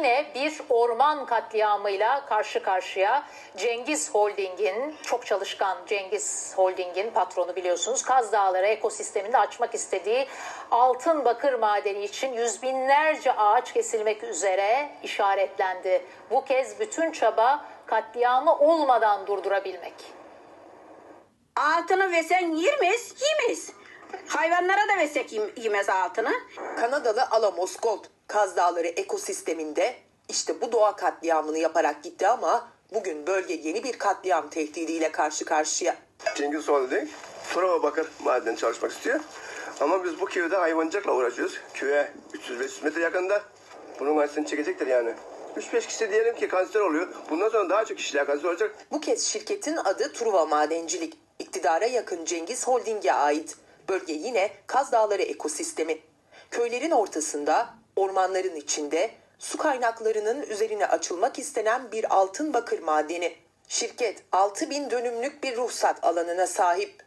yine bir orman katliamıyla karşı karşıya. Cengiz Holding'in, çok çalışkan Cengiz Holding'in patronu biliyorsunuz Kaz Dağları ekosisteminde açmak istediği altın bakır madeni için yüz binlerce ağaç kesilmek üzere işaretlendi. Bu kez bütün çaba katliamı olmadan durdurabilmek. Altını versen yirmiz, yemiz. Hayvanlara da versek yem- yemez altını. Kanadalı Alamos Gold Kaz Dağları ekosisteminde işte bu doğa katliamını yaparak gitti ama bugün bölge yeni bir katliam tehdidiyle karşı karşıya. Cengiz Holding Turava Bakır maden çalışmak istiyor. Ama biz bu köyde hayvancılıkla uğraşıyoruz. Köye 300-500 metre yakında. Bunun acısını çekecektir yani. 3-5 kişi diyelim ki kanser oluyor. Bundan sonra daha çok kişiler kanser olacak. Bu kez şirketin adı Truva Madencilik. İktidara yakın Cengiz Holding'e ait. Bölge yine Kaz Dağları ekosistemi. Köylerin ortasında, ormanların içinde, su kaynaklarının üzerine açılmak istenen bir altın bakır madeni. Şirket 6000 dönümlük bir ruhsat alanına sahip.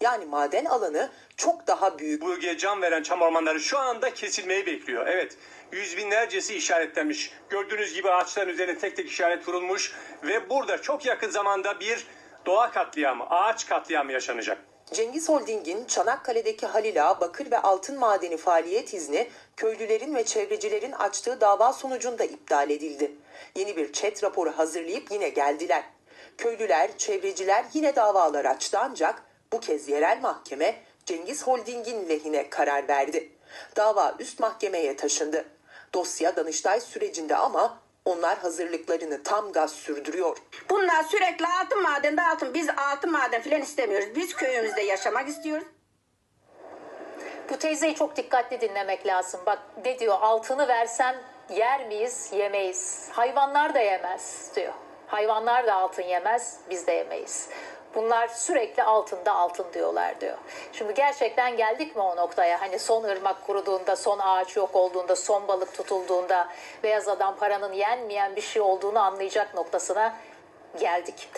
Yani maden alanı çok daha büyük. Bölgeye can veren çam ormanları şu anda kesilmeyi bekliyor. Evet, yüz binlercesi işaretlenmiş. Gördüğünüz gibi ağaçların üzerine tek tek işaret vurulmuş ve burada çok yakın zamanda bir doğa katliamı, ağaç katliamı yaşanacak. Cengiz Holding'in Çanakkale'deki Halila bakır ve altın madeni faaliyet izni köylülerin ve çevrecilerin açtığı dava sonucunda iptal edildi. Yeni bir çet raporu hazırlayıp yine geldiler. Köylüler, çevreciler yine davalar açtı ancak bu kez yerel mahkeme Cengiz Holding'in lehine karar verdi. Dava üst mahkemeye taşındı. Dosya Danıştay sürecinde ama onlar hazırlıklarını tam gaz sürdürüyor. Bunlar sürekli altın madende altın. Biz altın maden filan istemiyoruz. Biz köyümüzde yaşamak istiyoruz. Bu teyzeyi çok dikkatli dinlemek lazım. Bak ne diyor altını versem yer miyiz yemeyiz. Hayvanlar da yemez diyor. Hayvanlar da altın yemez biz de yemeyiz. Bunlar sürekli altında altın diyorlar diyor. Şimdi gerçekten geldik mi o noktaya? Hani son ırmak kuruduğunda, son ağaç yok olduğunda, son balık tutulduğunda beyaz adam paranın yenmeyen bir şey olduğunu anlayacak noktasına geldik.